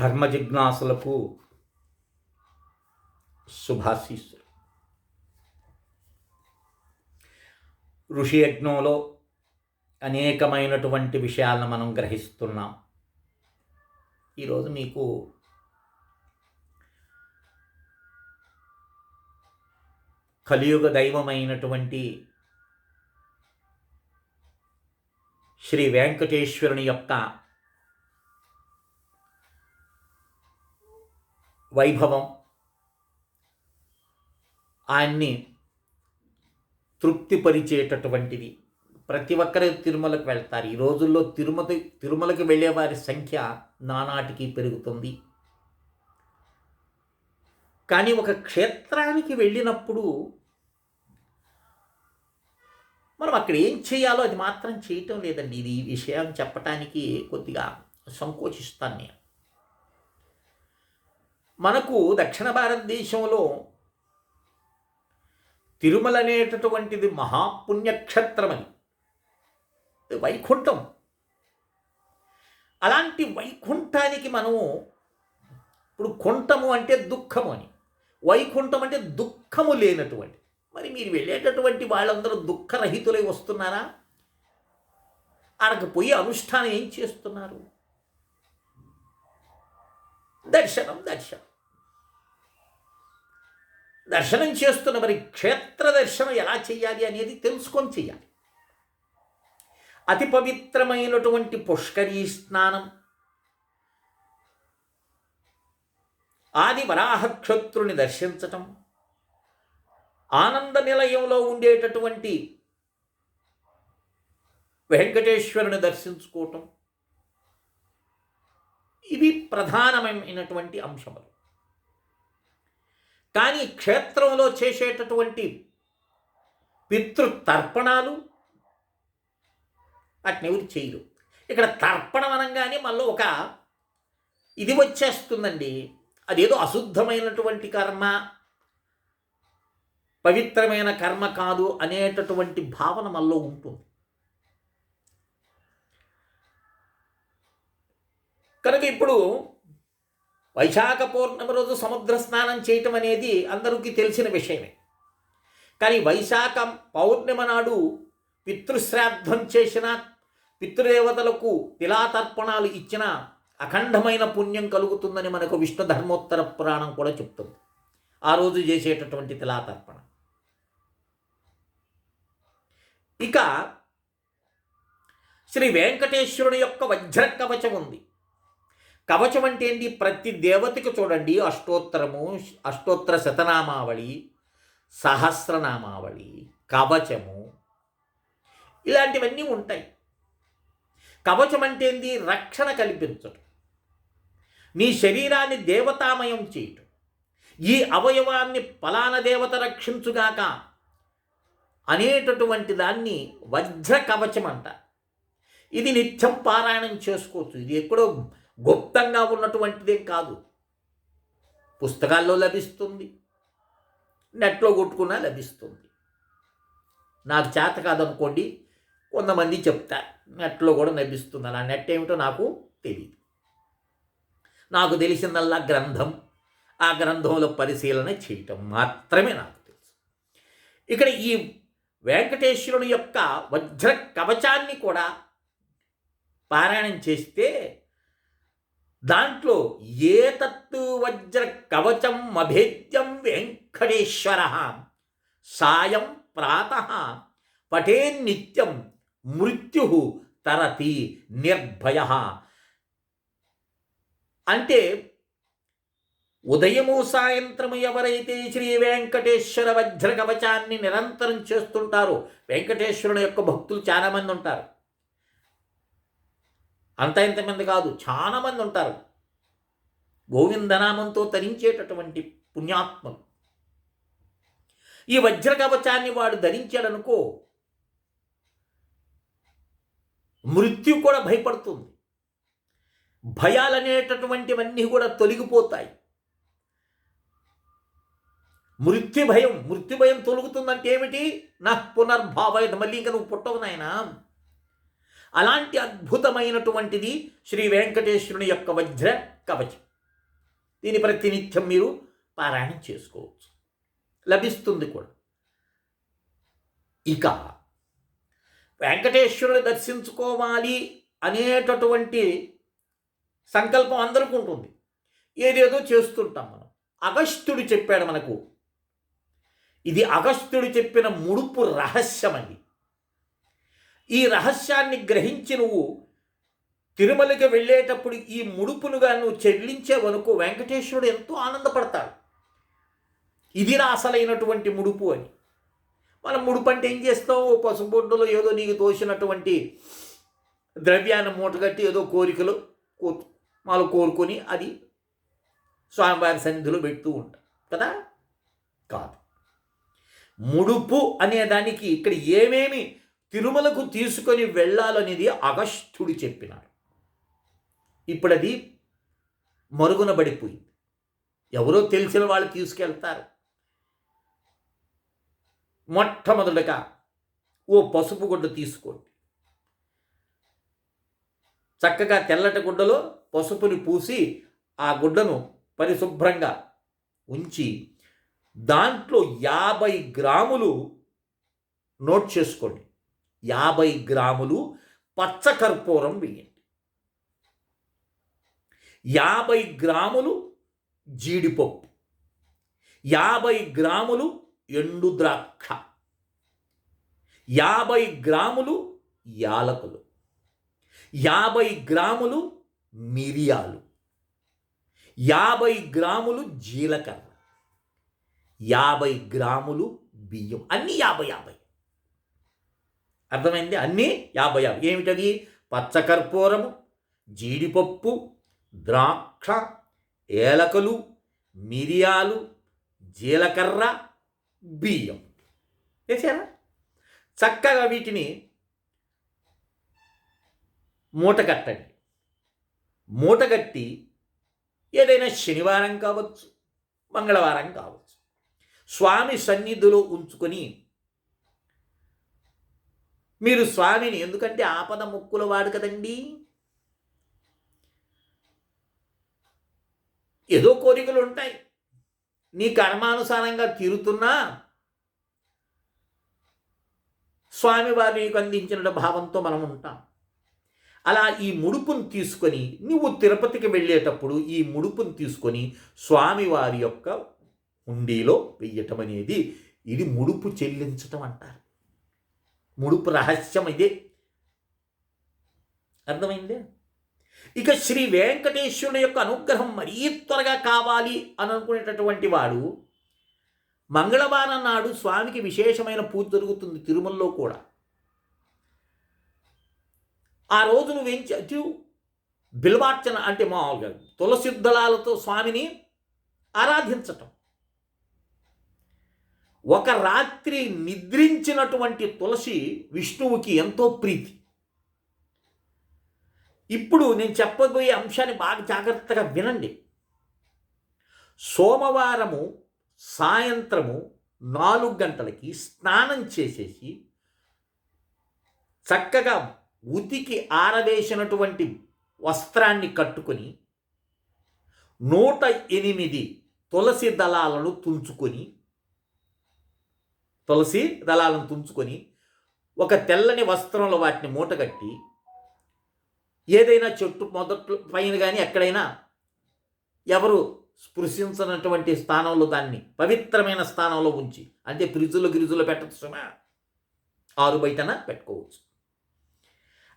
ధర్మ జిజ్ఞాసులకు శుభాశీస్సులు. ఋషి యజ్ఞంలో అనేకమైనటువంటి విషయాలను మనం గ్రహిస్తున్నాం. ఈరోజు మీకు కలియుగ దైవమైనటువంటి శ్రీ వెంకటేశ్వరుని యొక్క వైభవం. ఆయన్ని తృప్తిపరిచేటటువంటిది. ప్రతి ఒక్కరూ తిరుమలకు వెళ్తారు. ఈ రోజుల్లో తిరుమల తిరుమలకి వెళ్ళే వారి సంఖ్య నానాటికి పెరుగుతుంది. కానీ ఒక క్షేత్రానికి వెళ్ళినప్పుడు మనం అక్కడ ఏం చేయాలో అది మాత్రం చేయటం లేదండి. ఇది ఈ విషయం చెప్పటానికి కొద్దిగా సంకోచిస్తాను నేను. మనకు దక్షిణ భారతదేశంలో తిరుమల అనేటటువంటిది మహాపుణ్యక్షేత్రమని. వైకుంఠం. అలాంటి వైకుంఠానికి మనము ఇప్పుడు కుంఠము అంటే దుఃఖము అని. వైకుంఠం అంటే దుఃఖము లేనటువంటి. మరి మీరు వెళ్ళేటటువంటి వాళ్ళందరూ దుఃఖరహితులై వస్తున్నారా? ఆడకు పోయి అనుష్ఠానం ఏం చేస్తున్నారు? దర్శనం దర్శనం. దర్శనం చేస్తున్న మరి క్షేత్ర దర్శనం ఎలా చేయాలి అనేది తెలుసుకొని చేయాలి. అతి పవిత్రమైనటువంటి పుష్కరీ స్నానం. ఆది వరాహక్షత్రుని దర్శించటం. ఆనంద నిలయంలో ఉండేటటువంటి వెంకటేశ్వరుని దర్శించుకోవటం. ఇవి ప్రధానమైనటువంటి అంశములు. కానీ క్షేత్రంలో చేసేటటువంటి పితృతర్పణాలు వాటిని ఎవరు చేయరు. ఇక్కడ తర్పణం అనగానే మళ్ళీ ఒక ఇది వచ్చేస్తుందండి. అదేదో అశుద్ధమైనటువంటి కర్మ పవిత్రమైన కర్మ కాదు అనేటటువంటి భావన మనలో ఉంటుంది. కనుక ఇప్పుడు వైశాఖ పౌర్ణమి రోజు సముద్ర స్నానం చేయటం అనేది అందరికీ తెలిసిన విషయమే. కానీ వైశాఖ పౌర్ణమి నాడు పితృశ్రాద్ధం చేసిన పితృదేవతలకు తిలాతర్పణాలు ఇచ్చిన అఖండమైన పుణ్యం కలుగుతుందని మనకు విష్ణు ధర్మోత్తర పురాణం కూడా చెప్తుంది. ఆ రోజు చేసేటటువంటి తిలాతర్పణ. ఇక శ్రీ వెంకటేశ్వరుని యొక్క వజ్రకవచం ఉంది. కవచం అంటే ఏంటి? ప్రతి దేవతకి చూడండి అష్టోత్తరము అష్టోత్తర శతనామావళి సహస్రనామావళి కవచము ఇలాంటివన్నీ ఉంటాయి. కవచం అంటే ఏంది రక్షణ కల్పించటం. నీ శరీరాన్ని దేవతామయం చేయటం. ఈ అవయవాన్ని ఫలాన దేవత రక్షించుగాక అనేటటువంటి దాన్ని వజ్ర కవచం అంట ఇది నిత్యం పారాయణం చేసుకోవచ్చు. ఇది ఎక్కడో గుప్తంగా ఉన్నటువంటిదే కాదు. పుస్తకాల్లో లభిస్తుంది. నెట్లో కొట్టుకున్నా లభిస్తుంది. నాకు చేత కాదనుకోండి కొంతమంది చెప్తారు నెట్లో కూడా లభిస్తుంది. అలా నెట్ ఏమిటో నాకు తెలియదు నాకు తెలిసిందల్లా గ్రంథం. ఆ గ్రంథంలో పరిశీలన చేయటం మాత్రమే నాకు తెలుసు. ఇక్కడ ఈ వెంకటేశ్వరుని యొక్క వజ్ర కవచాన్ని కూడా పారాయణం చేస్తే దాంట్లో ఏ తత్తు వజ్ర కవచం అభేద్యం వెంకటేశ్వర. సాయం ప్రాత. పఠే నిత్యం మృత్యు తరతి నిర్భయ. అంటే ఉదయము సాయంత్రము ఎవరైతే శ్రీ వెంకటేశ్వర వజ్ర కవచాన్ని నిరంతరం చేస్తుంటారో వెంకటేశ్వరుని యొక్క భక్తులు చాలామంది ఉంటారు. అంత ఇంతమంది కాదు చాలామంది ఉంటారు. గోవిందనామంతో తరించేటటువంటి పుణ్యాత్మలు ఈ వజ్ర కవచాన్ని వాడు ధరించాడనుకో మృత్యు కూడా భయపడుతుంది. భయాలనేటటువంటివన్నీ కూడా తొలగిపోతాయి. మృత్యు భయం మృత్యు భయం తొలుగుతుందంటే ఏమిటి? నా పునర్భావ మళ్ళీ ఇంకా నువ్వు పుట్టవు నాయనా. అలాంటి అద్భుతమైనటువంటిది శ్రీ వెంకటేశ్వరుని యొక్క వజ్ర కవచం. దీని ప్రతినిత్యం మీరు పారాయణం చేసుకోవచ్చు. లభిస్తుంది కూడా. ఇక వెంకటేశ్వరుడు దర్శించుకోవాలి అనేటటువంటి సంకల్పం అందరికీ ఉంటుంది. ఏదేదో చేస్తుంటాం మనం. అగస్త్యుడు చెప్పాడు మనకు. ఇది అగస్త్యుడు చెప్పిన ముడుపు రహస్యం అది ఈ రహస్యాన్ని గ్రహించి నువ్వు తిరుమలకి వెళ్ళేటప్పుడు ఈ ముడుపునుగా నువ్వు చెల్లించేవనుకో వెంకటేశ్వరుడు ఎంతో ఆనందపడతాడు. ఇది నా అసలైనటువంటి ముడుపు అని. మనం ముడుపు అంటే ఏం చేస్తాం ఓ పసుబొడ్డులో ఏదో నీకు తోసినటువంటి ద్రవ్యాన్ని మూటగట్టి ఏదో కోరికలు కో మాలు కోరుకొని అది స్వామివారి సన్నిధిలో పెడుతూ ఉంటాం. కదా? కాదు. ముడుపు అనే దానికి ఇక్కడ ఏమేమి తిరుమలకు తీసుకొని వెళ్ళాలనేది అగస్త్యుడు చెప్పినాడు. ఇప్పుడు అది మరుగున పడిపోయింది ఎవరో తెలిసిన వాళ్ళు తీసుకెళ్తారు. మొట్టమొదటగా ఓ పసుపు గుడ్డ తీసుకోండి. చక్కగా తెల్లటి గుడ్డలో పసుపుని పూసి ఆ గుడ్డను పరిశుభ్రంగా ఉంచి దాంట్లో యాభై గ్రాములు నోట్ చేసుకోండి. యాభై గ్రాములు పచ్చకర్పూరం వేయండి యాభై గ్రాములు జీడిపప్పు. యాభై గ్రాములు ఎండు ద్రాక్ష. యాభై గ్రాములు యాలకులు. యాభై గ్రాములు మిరియాలు. యాభై గ్రాములు జీలకర్ర. యాభై గ్రాములు బియ్యం. అన్నీ యాభై యాభై. అర్థమైంది? అన్నీ యాభై యాభై. ఏమిటవి పచ్చకర్పూరము జీడిపప్పు ద్రాక్ష ఏలకలు మిరియాలు జీలకర్ర బియ్యం. వేసారా? చక్కగా వీటిని మూట కట్టండి. మూట కట్టి ఏదైనా శనివారం కావచ్చు మంగళవారం కావచ్చు స్వామి సన్నిధిలో ఉంచుకొని మీరు స్వామిని ఎందుకంటే ఆపద ముక్కుల వాడు కదండి? ఏదో కోరికలు ఉంటాయి. నీ కర్మానుసారంగా తీరుతున్నా స్వామివారు నీకు అందించిన భావంతో మనం ఉంటాం. అలా ఈ ముడుపును తీసుకొని నువ్వు తిరుపతికి వెళ్ళేటప్పుడు ఈ ముడుపును తీసుకొని స్వామివారి యొక్క హుండీలో వెయ్యటం అనేది ఇది ముడుపు చెల్లించటం అంటారు. ముడుపు రహస్యం ఇదే అర్థమైందే? ఇక శ్రీ వెంకటేశ్వరుని యొక్క అనుగ్రహం మరీ త్వరగా కావాలి అని అనుకునేటటువంటి వాడు మంగళవారం నాడు స్వామికి విశేషమైన పూజ జరుగుతుంది తిరుమలలో కూడా. ఆ రోజు నువ్వేం బిల్వార్చన అంటే మామూలుగా తులసిద్ధలాలతో స్వామిని ఆరాధించటం. ఒక రాత్రి నిద్రించినటువంటి తులసి విష్ణువుకి ఎంతో ప్రీతి. ఇప్పుడు నేను చెప్పబోయే అంశాన్ని బాగా జాగ్రత్తగా వినండి. సోమవారము సాయంత్రము నాలుగు గంటలకి స్నానం చేసేసి చక్కగా ఉతికి ఆరవేసినటువంటి వస్త్రాన్ని కట్టుకొని నూట ఎనిమిది తులసి దళాలను తుంచుకొని తులసి దళాలను తుంచుకొని ఒక తెల్లని వస్త్రంలో వాటిని మూటగట్టి ఏదైనా చెట్టు మొదట్లో పైన కానీ ఎక్కడైనా ఎవరు స్పృశించినటువంటి స్థానంలో దాన్ని పవిత్రమైన స్థానంలో ఉంచి అంటే ఫ్రిజులు గిరిజులు పెట్టచ్చుమా ఆరు బయటన పెట్టుకోవచ్చు.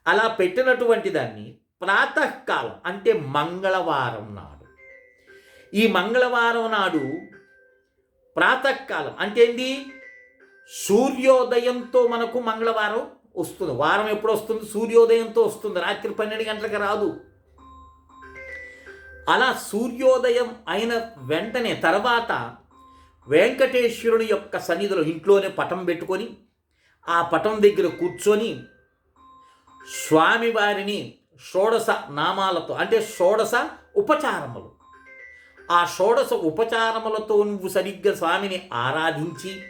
అలా పెట్టినటువంటి దాన్ని ప్రాతకాలం అంటే మంగళవారం నాడు. ఈ మంగళవారం నాడు ప్రాతకాలం అంటే ఏంటి సూర్యోదయంతో మనకు మంగళవారం వస్తుంది. వారం ఎప్పుడు వస్తుంది? సూర్యోదయంతో వస్తుంది. రాత్రి పన్నెండు గంటలకు రాదు. అలా సూర్యోదయం అయిన వెంటనే తర్వాత వెంకటేశ్వరుని యొక్క సన్నిధిలో ఇంట్లోనే పటం పెట్టుకొని ఆ పటం దగ్గర కూర్చొని స్వామివారిని షోడశ నామాలతో అంటే షోడశ ఉపచారములు. ఆ షోడశ ఉపచారములతో నువ్వు సరిగ్గా స్వామిని ఆరాధించి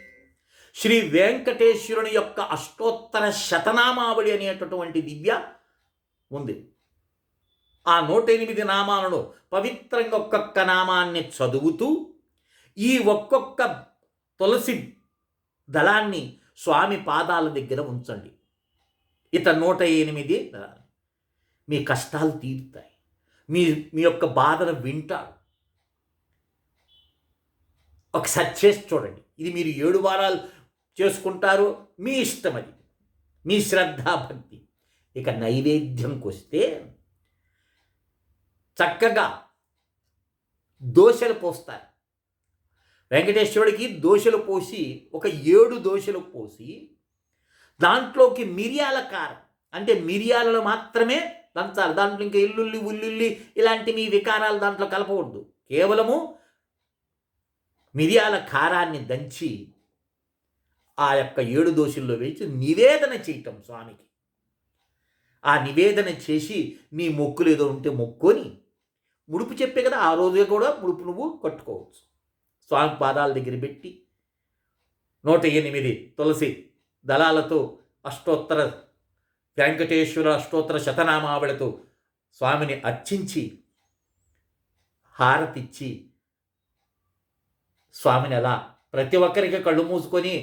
శ్రీ వెంకటేశ్వరుని యొక్క అష్టోత్తర శతనామావళి అనేటటువంటి దివ్య ఉంది. ఆ నూట ఎనిమిది నామాలను పవిత్రంగా ఒక్కొక్క నామాన్ని చదువుతూ ఈ ఒక్కొక్క తులసి దళాన్ని స్వామి పాదాల దగ్గర ఉంచండి. ఇత నూట ఎనిమిది దళాలు. మీ కష్టాలు తీరుతాయి. మీ మీ యొక్క బాధను వింటాడు ఒకసారి చేసి చూడండి. ఇది మీరు ఏడు వారాలు చేసుకుంటారు మీ ఇష్టం అది. మీ శ్రద్ధాభక్తి. ఇక నైవేద్యంకి వస్తే చక్కగా దోశలు పోస్తారు. వెంకటేశ్వరుడికి దోశలు పోసి ఒక ఏడు దోశలు పోసి దాంట్లోకి మిరియాల కారం. అంటే మిరియాలలో మాత్రమే దంచాలి. దాంట్లో ఇంకా ఇల్లుల్లి ఉల్లుల్లి ఇలాంటి మీ వికారాలు దాంట్లో కలపకూడదు. కేవలము మిరియాల కారాన్ని దంచి ఆ యొక్క ఏడు దోషుల్లో వేసి నివేదన చేయటం స్వామికి. ఆ నివేదన చేసి నీ మొక్కులు ఏదో ఉంటే మొక్కుని ముడుపు చెప్పే కదా ఆ రోజే కూడా ముడుపు నువ్వు కట్టుకోవచ్చు. స్వామి పాదాల దగ్గర పెట్టి నూట ఎనిమిది తులసి దళాలతో అష్టోత్తర వెంకటేశ్వర అష్టోత్తర శతనామావళితో స్వామిని అర్చించి హారతిచ్చి స్వామిని అలా ప్రతి ఒక్కరికి కళ్ళు మూసుకొని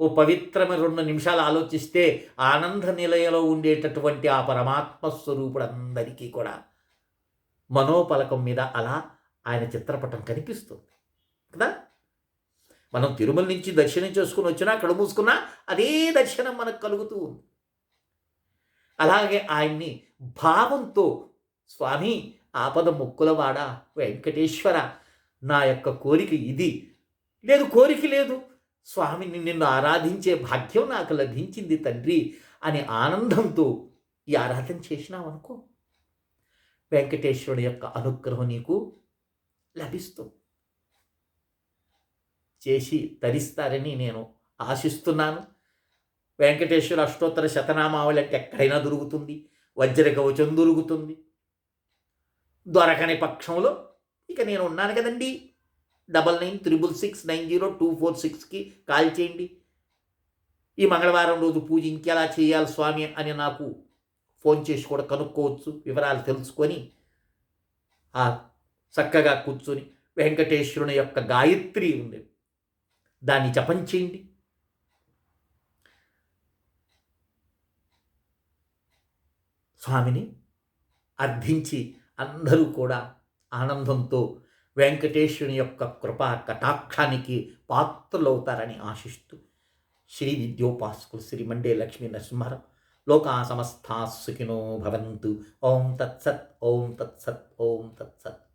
ఓ పవిత్రమైన రెండు నిమిషాలు ఆలోచిస్తే ఆనంద నిలయంలో ఉండేటటువంటి ఆ పరమాత్మ స్వరూపుడు అందరికీ కూడా మనోపలకం మీద అలా ఆయన చిత్రపటం కనిపిస్తుంది. కదా? మనం తిరుమల నుంచి దర్శనం చేసుకుని వచ్చినా కడు మూసుకున్నా అదే దర్శనం మనకు కలుగుతూ ఉంది. అలాగే ఆయన్ని భావంతో స్వామి ఆపద ముక్కులవాడ వెంకటేశ్వర నా యొక్క కోరిక ఇది. లేదు కోరిక లేదు. స్వామిని నిన్ను ఆరాధించే భాగ్యం నాకు లభించింది తండ్రి అనే ఆనందంతో ఈ ఆరాధన చేసినావనుకో. వెంకటేశ్వరుడు యొక్క అనుగ్రహం నీకు లభిస్తుంది. చేసి తరిస్తారని నేను ఆశిస్తున్నాను. వెంకటేశ్వర అష్టోత్తర శతనామావళి అంటే ఎక్కడైనా దొరుకుతుంది. వజ్ర కవచం దొరుకుతుంది. దొరకని పక్షంలో ఇక నేను ఉన్నాను కదండీ. Double nine triple six nine zero two four సిక్స్కి కాల్ చేయండి. ఈ మంగళవారం రోజు పూజ ఇంకెలా చేయాలి స్వామి అని నాకు ఫోన్ చేసి కూడా కనుక్కోవచ్చు వివరాలు తెలుసుకొని ఆ చక్కగా కూర్చొని వెంకటేశ్వరుని యొక్క గాయత్రి ఉంది దాన్ని జపం చేయండి. స్వామిని అర్థించి అందరూ కూడా ఆనందంతో వెంకటేశ్వరుని యొక్క కృపా కటాక్షానికి పాత్రలవుతారని ఆశిస్తూ శ్రీ విద్యోపాసకులు శ్రీ మండే లక్ష్మీ నరసింహారావు. లోకా సమస్తా సుఖినో భవంతు. ఓం తత్సత్ ఓం తత్సత్ ఓం తత్సత్.